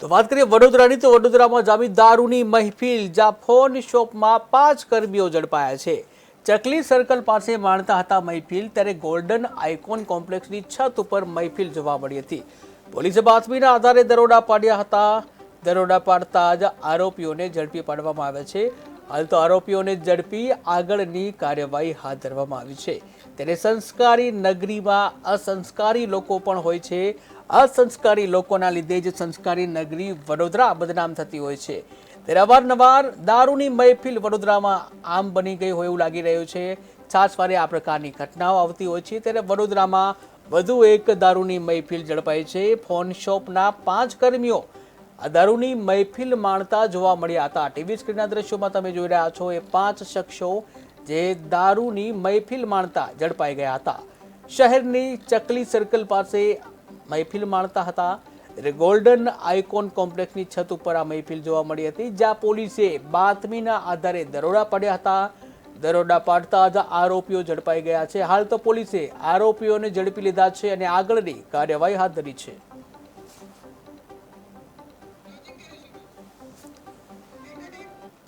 તો વાત કરીએ વડોદરાની, તો વડોદરામાં જામી દારૂની મહેફિલ, જાફોન ફોન શોપમાં પાંચ કર્મીઓ ઝડપાયા છે. ચકલી સર્કલ પાસે માણતા હતા મહેફિલ, ત્યારે ગોલ્ડન આઇકોન કોમ્પ્લેક્સની છત ઉપર મહેફિલ જોવા મળી હતી. પોલીસે બાતમીના આધારે દરોડા પાડ્યા હતા. દરોડા પાડતા જ આરોપીઓને ઝડપી પાડવામાં આવ્યા છે. હાલ તો આરોપીઓને ઝડપી આગળની કાર્યવાહી હાથ ધરવામાં આવી છે. ત્યારે સંસ્કારી નગરીમાં અસંસ્કારી લોકો પણ હોય છે. અસંસ્કારી લોકોના લીધે જ સંસ્કારી નગરી વડોદરા બદનામ થતી હોય છે. ત્યારે અવારનવાર દારૂની મહેફિલ વડોદરામાં આમ બની ગઈ હોય એવું લાગી રહ્યું છે. છાસવારે આ પ્રકારની ઘટનાઓ આવતી હોય છે. ત્યારે વડોદરામાં વધુ એક દારૂની મહેફિલ ઝડપાઈ છે. ફોન શોપના પાંચ કર્મીઓ આ દારૂની મહેફિલ માણતા જોવા મળ્યા હતા. ટીવી સ્ક્રીનના દ્રશ્યોમાં તમે જોઈ રહ્યા છો, એ પાંચ શખ્સો જે દારૂની મહેફિલ માણતા ઝડપાઈ ગયા હતા. શહેરની ચકલી સર્કલ પાસે મહેફિલ માણતા હતા. ગોલ્ડન આઇકોન કોમ્પ્લેક્સની છત ઉપર આ મહેફિલ જોવા મળી હતી, જ્યાં પોલીસે બાતમીના આધારે દરોડા પાડ્યા હતા. દરોડા પાડતા જ આરોપીઓ ઝડપાઈ ગયા છે. હાલ તો પોલીસે આરોપીઓને ઝડપી લીધા છે અને આગળની કાર્યવાહી હાથ ધરી છે.